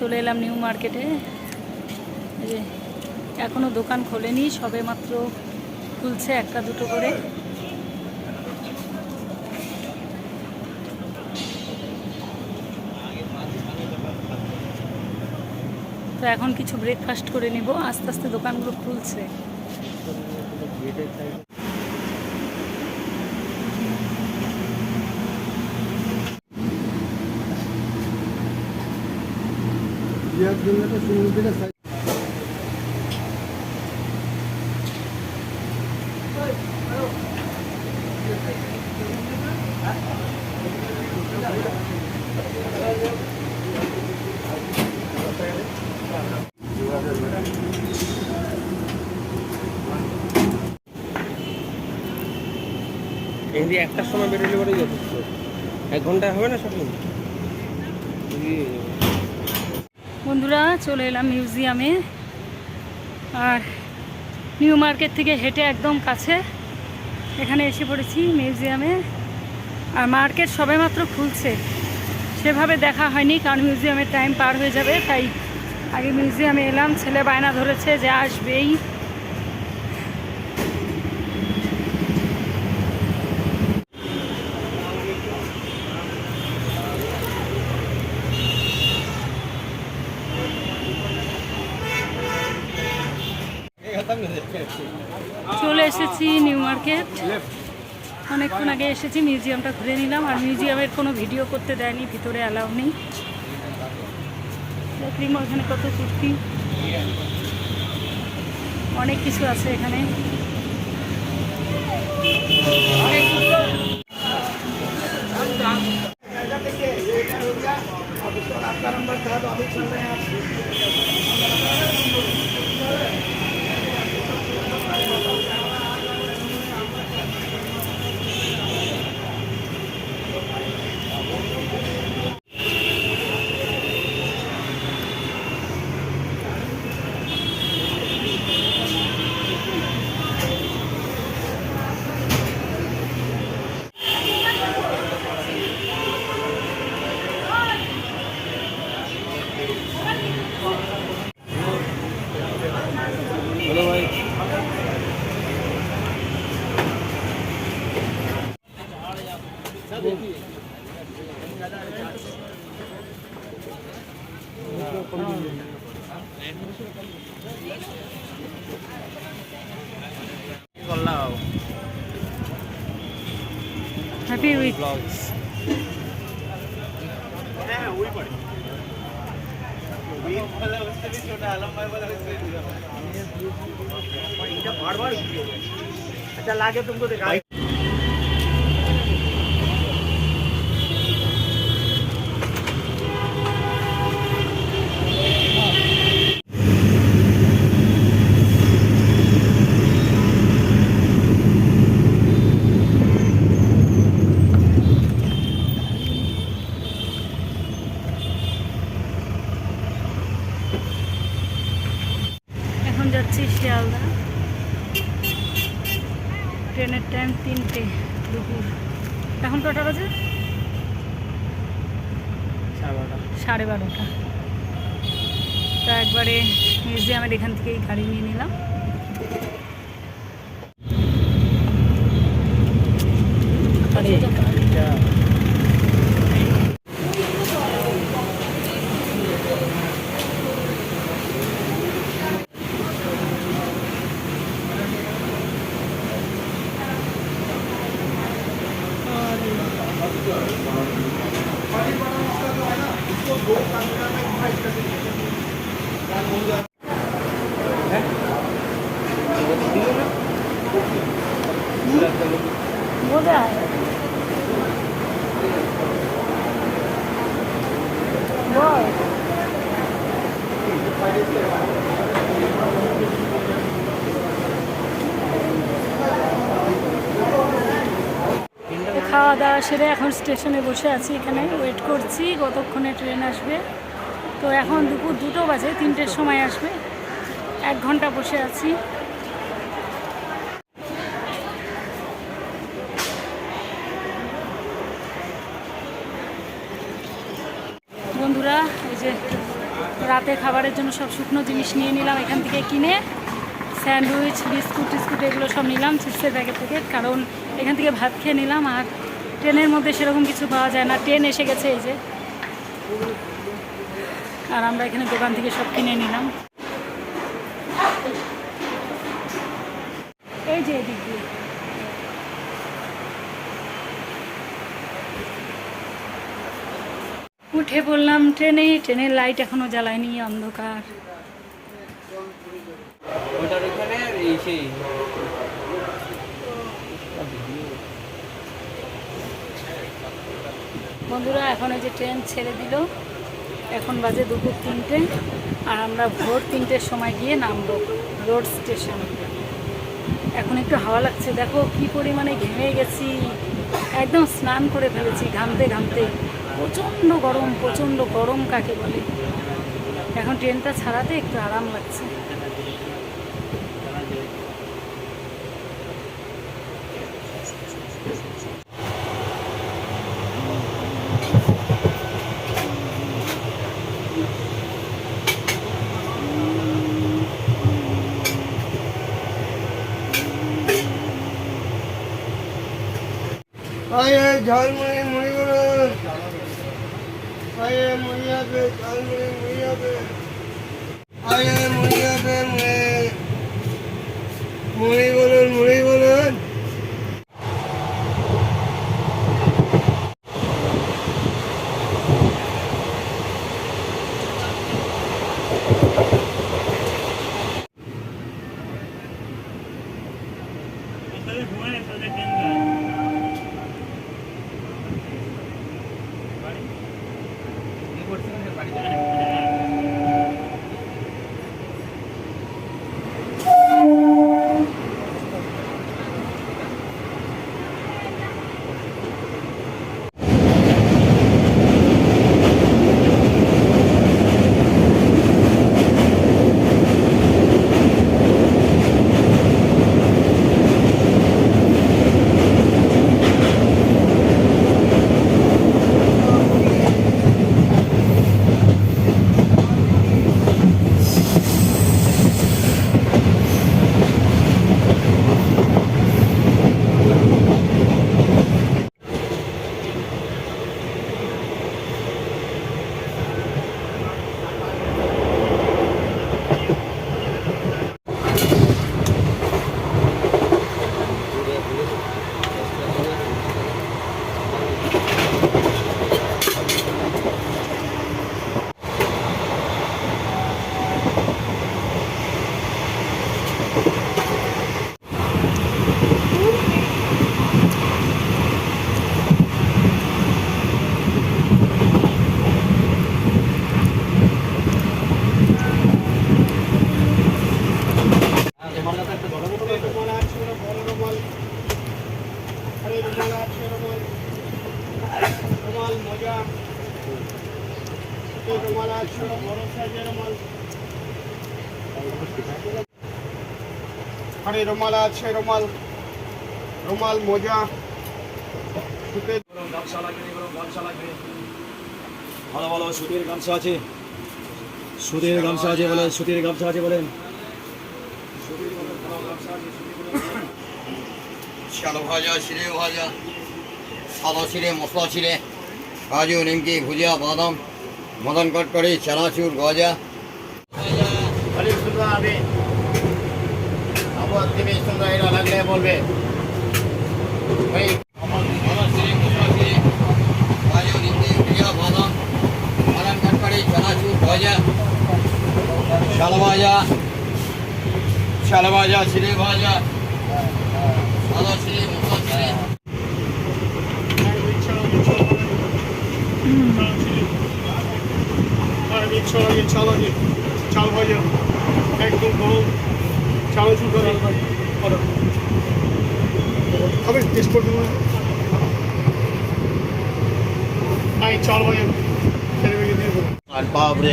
চলে এলাম নিউ মার্কেটে। যে এখনও দোকান খোলেনি, সবে মাত্র খুলছে একটা দুটো করে। তো এখন কিছু ব্রেকফাস্ট করে নিব, আস্তে আস্তে দোকানগুলো খুলছে। এমনি একটার সময় বেরোলে পরেই যথেষ্ট। এক ঘণ্টা হবে না শপিং বন্ধুরা, চলে এলাম মিউজিয়ামে। আর নিউ মার্কেট থেকে হেঁটে একদম কাছে এখানে এসে পড়েছি মিউজিয়ামে। আর মার্কেট সবেমাত্র খুলছে। সেভাবে দেখা হয়নি, কারণ মিউজিয়ামের টাইম পার হয়ে যাবে, তাই আগে মিউজিয়ামে এলাম। ছেলে বায়না ধরেছে যে আসবেই। মার্কেট। অনেকক্ষণ আগে এসেছি, মিউজিয়ামটা ঘুরে নিলাম। আর মিউজিয়ামের কোনো ভিডিও করতে দেয়নি, ভিতরে অ্যালাউ নেই। দেখলিম ওখানে কত কুর্তি। অনেক কিছু আছে এখানে। বলো हैप्पी वीक अच्छा लागे तुमको दिखाई সাড়ে বারোটা। তো একবারে মিউজিয়ামের এখান থেকেই গাড়ি নিয়ে নিলাম। বল। খাওয়া দাওয়া সেরে এখন স্টেশনে বসে আছি এখানে। ওয়েট করছি কতক্ষণে ট্রেন আসবে। তো এখন দুপুর দুটো বাজে তিনটের সময় আসবে। এক ঘণ্টা বসে আছি বন্ধুরা এই যে রাতে খাবারের জন্য সব শুকনো জিনিস নিয়ে নিলাম এখান থেকে কিনে। স্যান্ডউইচ, বিস্কুট, টিস্কুট, এগুলো সব নিলাম চিপসের ব্যাগের থেকে। কারণ এখান থেকে ভাত খেয়ে নিলাম আর ট্রেনের মধ্যে সেরকম কিছু পাওয়া যায় না। ট্রেন এসে গেছে এই যে। আর আমরা এখানে দোকান থেকে সব কিনে নিলাম। এই যে এদিক দিয়ে উঠে পড়লাম ট্রেনে ট্রেনের লাইট এখনও জ্বালায়নি অন্ধকার। বন্ধুরা এখন এই যে ট্রেন ছেড়ে দিল এখন বাজে দুপুর তিনটে আর আমরা ভোর তিনটের সময় গিয়ে নামবো রোড স্টেশন। এখন একটু হাওয়া লাগছে দেখো কি পরিমাণে ঘেমে গেছি একদম স্নান করে ফেলেছি ঘামতে ঘামতে। প্রচণ্ড গরম প্রচণ্ড গরম কাকে বলে? এখন ট্রেনটা ছাড়াতে একটু আরাম লাগছে। আয়ে ঝালমুড়ি মুড়ি আয়ে মুড়ি হবে ঝালমুড়ি মুড়ি হবে আয়ে হবে মুড়ি মুড়ি বলুন মোজা। রুমাল আছে বড় সাইজের রুমাল আরে রুমাল আছে রুমাল। রুমাল মোজা। সুতির গামছা লাগবে গামছা লাগবে। ভালো ভালো সুতির গামছা আছে। সুতির গামছা আছে বলেন সুতির গামছা আছে বলেন শালো ভাজা চিড়ে ভাজা সাদা চিড়ে মশলা চিড়ে কাজু নিমকি ভুজিয়া বাদাম মদন কটকরি চানাচুর গজা। খালি সুন্দর হবে আবার তুমি সুন্দর এটা লাগলে বলবে চিড়ে কাজু নিমকি ভুজিয়া বাদাম মদন কটকরি চানাচুর গজা। শাল ভাজা শাল ভাজা ভাজা সাদা চিড়ে মশলা চিড়ে আর আমি ছড়াই চালানি চাল ভাজা একদম গরম চানাচুর করা খাবেন টেস্ট চাল ভাজা ছেলে মেয়েকে দিয়ে দেবো San Pabre.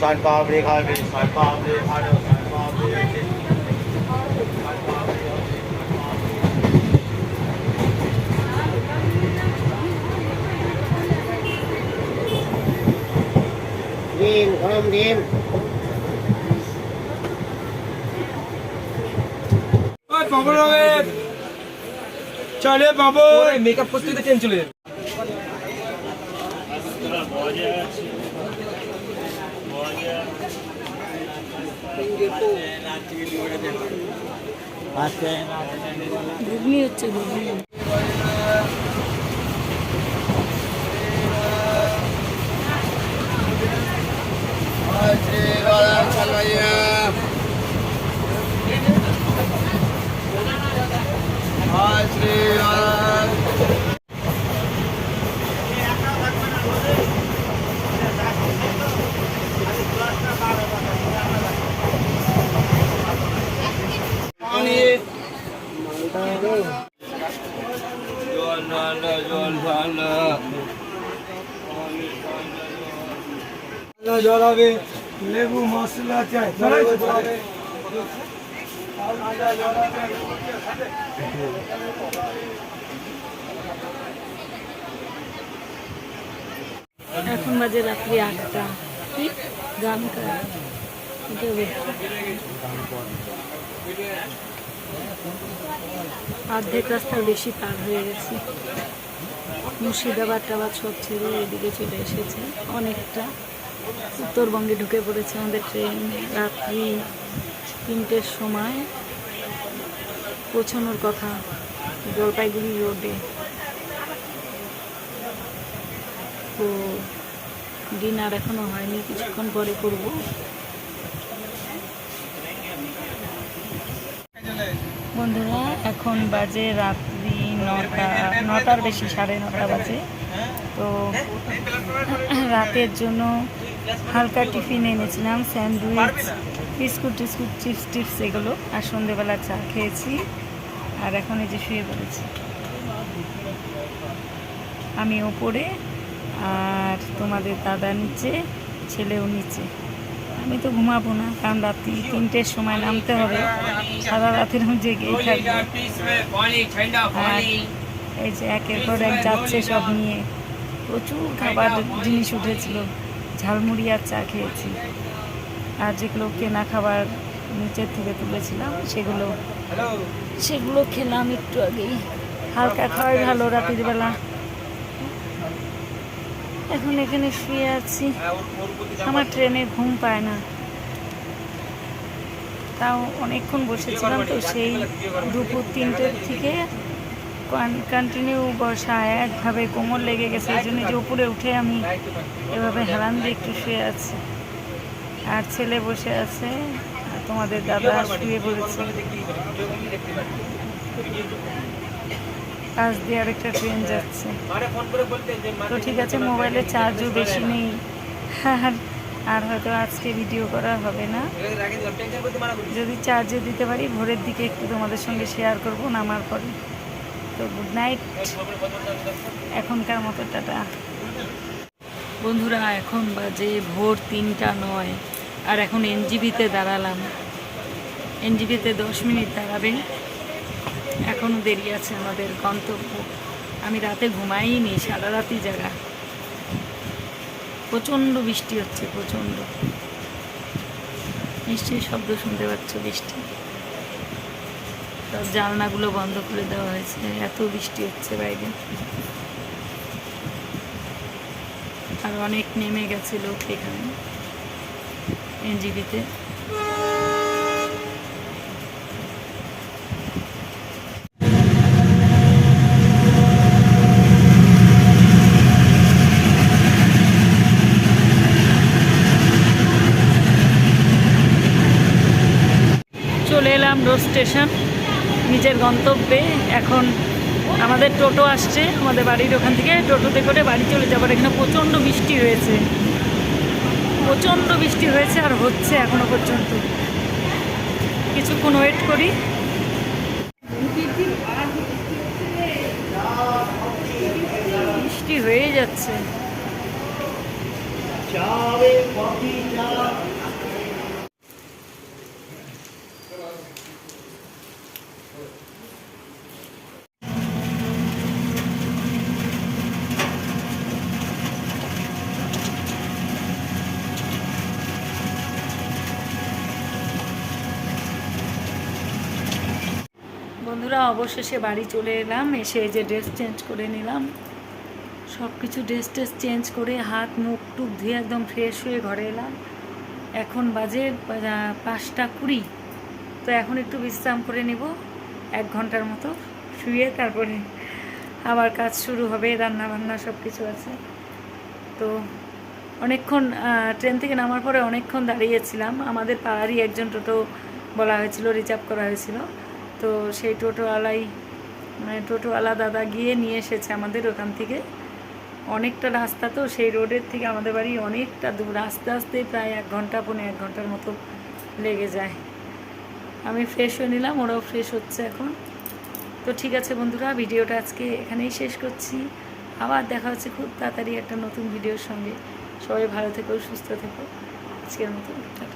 San Pabre খাবে San Pabre খাবে ডিম গরম হবে চলে পাপড় মেকআপ করতে করতে ট্রেন চলে যাবে। ঘুগনি হচ্ছে ঘুগনি। জল হবে লেবু মশলা চাই। এখন বাজে রাত্রি আটটা। গান অর্ধেক রাস্তার বেশি পার হয়ে গেছে। মুর্শিদাবাদ টাবাদ সব ছেড়ে এদিকে চলে এসেছে। অনেকটা। উত্তরবঙ্গে ঢুকে পড়েছে আমাদের ট্রেন রাত্রি তিনটের সময়। পৌঁছানোর কথা জলপাইগুড়ি রোডে। তো ডিনার এখনও হয়নি, কিছুক্ষণ পরে করব। বন্ধুরা, এখন বাজে রাত্রি নটা, নটার বেশি, সাড়ে নটা বাজে। তো রাতের জন্য হালকা টিফিন এনেছিলাম, স্যান্ডউইচ, বিস্কুট টিস্কুট, চিপস টিপস এগুলো, আর সন্ধেবেলা চা খেয়েছি, আর এখন এই যে শুয়ে পড়েছি। আমি ওপরে, আর তোমাদের দাদা নিচে, ছেলেও নিচে। আমি তো ঘুমাবো না, কারণ রাত্রি তিনটের সময় নামতে হবে, সারা রাতের আর এই যে একের পর এক যাচ্ছে সব নিয়ে, প্রচুর খাবার জিনিস উঠেছিল। ঝালমুড়ি আর চা খেয়েছি। আর যেগুলো কেনা খাবার নিচের থেকে তুলেছিলাম, সেগুলো সেগুলো খেলাম একটু আগেই। হালকা খাওয়াই ভালো রাতের বেলা। এখন এখানে শুয়ে আছি। আমার ট্রেনে ঘুম পায় না। তাও অনেকক্ষণ বসেছিলাম, তো সেই দুপুর তিনটের থেকে কন্টিনিউ বসা একভাবে কোমর লেগে গেছে, এই জন্য যে উপরে উঠে আমি এভাবে হেলান দিয়ে একটু শুয়ে আছি। আর ছেলে বসে আছে তোমাদের দাদা শুয়ে পড়েছে। পাশ দিয়ে আরেকটা ট্রেন যাচ্ছে। তো ঠিক আছে মোবাইলে চার্জও বেশি নেই। আর আর হয়তো আজকে ভিডিও করা হবে না। যদি চার্জে দিতে পারি, ভোরের দিকে একটু তোমাদের সঙ্গে শেয়ার করব, নামার পরে। তো গুড নাইট এখনকার মতো টাটা। বন্ধুরা, এখন বাজে ভোর তিনটা নয়, আর এখন এনজিবিতে দাঁড়ালাম। এনজিবিতে দশ মিনিট দাঁড়াবে। এখনও দেরি আছে আমাদের গন্তব্য। আমি রাতে ঘুমাইনি সারা রাতি জায়গা প্রচণ্ড বৃষ্টি হচ্ছে, প্রচণ্ড। নিশ্চয়ই শব্দ শুনতে পাচ্ছ বৃষ্টি। সব জানলাগুলো বন্ধ করে দেওয়া হয়েছে। এত বৃষ্টি হচ্ছে বাইরে। আর অনেক নেমে গেছে লোক এখানে এনজিবিতে চলে এলাম রোড স্টেশন। নিজের গন্তব্যে। এখন আমাদের টোটো আসছে, আমাদের বাড়ির ওখান থেকে টোটোতে করে বাড়ি চলে যাবার এখানে প্রচণ্ড বৃষ্টি হয়েছে। প্রচণ্ড বৃষ্টি হয়েছে আর হচ্ছে এখনও পর্যন্ত। কিছুক্ষণ ওয়েট করি। বৃষ্টি হয়ে যাচ্ছে। বন্ধুরা, অবশেষে বাড়ি চলে এলাম। এসে যে ড্রেস চেঞ্জ করে নিলাম। সব কিছু ড্রেস টেস চেঞ্জ করে হাত, মুখ টুক ধুয়ে একদম ফ্রেশ হয়ে ঘরে এলাম। এখন বাজে পাঁচটা কুড়ি। তো এখন একটু বিশ্রাম করে নেব, এক ঘণ্টার মতো শুয়ে তারপরে আবার কাজ শুরু হবে রান্না বান্না সব কিছু আছে। তো অনেকক্ষণ ট্রেন থেকে নামার পরে অনেকক্ষণ দাঁড়িয়েছিলাম। আমাদের পাড়ারই একজন টোটো বলা হয়েছিল, রিজার্ভ করা হয়েছিল। তো সেই টোটোওয়ালাই মানে টোটোওয়ালা দাদা গিয়ে নিয়ে এসেছে আমাদের ওখান থেকে। অনেকটা রাস্তা তো, সেই রোডের থেকে আমাদের বাড়ি অনেকটা দূর। আস্তে আস্তে প্রায় এক ঘণ্টা, পৌনে এক ঘণ্টার মতো লেগে যায়। আমি ফ্রেশ হয়ে নিলাম, ওরাও ফ্রেশ হচ্ছে এখন। তো ঠিক আছে বন্ধুরা, ভিডিওটা আজকে এখানেই শেষ করছি। আবার দেখা হচ্ছে খুব তাড়াতাড়ি একটা নতুন ভিডিওর সঙ্গে। সবাই ভালো থেকো, সুস্থ থেকো। আজকের মতো টাটা।